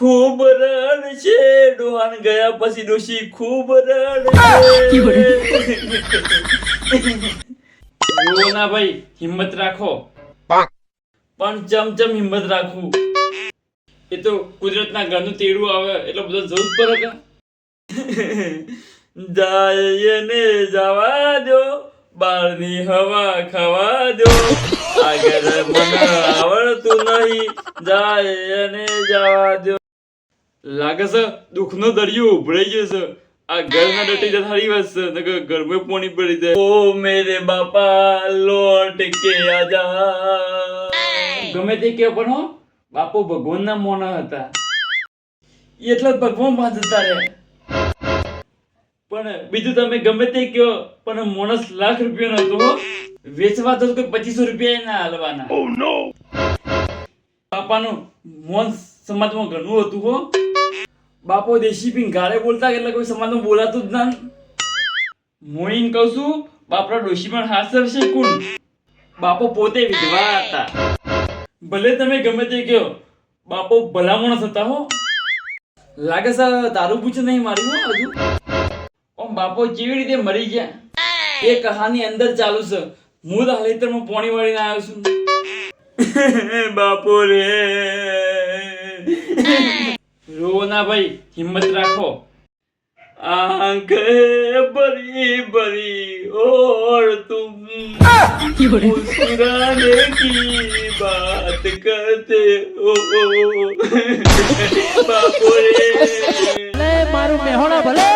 ખૂબ રણ છે ડોહાન ગયા પછી ડોશી, ખૂબ રણ ના ભાઈ, હિંમત રાખો. પણ ચમચમ હિંમત રાખવું એ તો કુદરતના ઘરનું તેડું આવે, એટલે બધો જરૂર પડે જાય એને જવા દો બહારની હવા ખાવા દો. આગળ મને આવડતું નહીં જાય એને જવા દો. લાગે છે દુઃખનો દરિયો ઉભરાઈ ગયો છે. આ ઘરના ડટી જતા સારી વાત છે નકર ઘરમાં પોણી પડી જાય. ઓ મેરે બાપા લોટ કે આજા. ગમે તે કે પણ હો બાપુ ભગવાનના મોના હતા. એટલે ભગવાન જતા રહ્યા. પણ બીજું તમે ગમે તે કયો પણ મોણસ લાખ રૂપિયા નતો વેચવા તો કોઈ પચીસો રૂપિયા ના હાલવાના. બાપાનું મોન સમાજમાં ઘણું હતું હો. બાપો દેશી પીન ગાળે બોલતા એટલે કોઈ સમાજમાં બોલાતું જ ના. મોઈન કહું છું બાપરા ડોશી પણ હાસર છે કુણ? બાપો પોતે વિધવા હતા. ભલે તમે ગમે તે કહો બાપો ભલા માણસ હતા હો. લાગે છે તારું પૂછ નહીં મારું હજુ. બાપો કેવી રીતે મરી ગયા એ કહાની અંદર ચાલુ છે હું તો હલેતરમાં પોણી વાળીને આવ્યો છું બાપો રે રો ના ભાઈ હિંમત રાખો આંખ બરી બરી और तुम मुस्कुराने की बात करते हो बापो रे ભલે મારું મેહોણા ભલે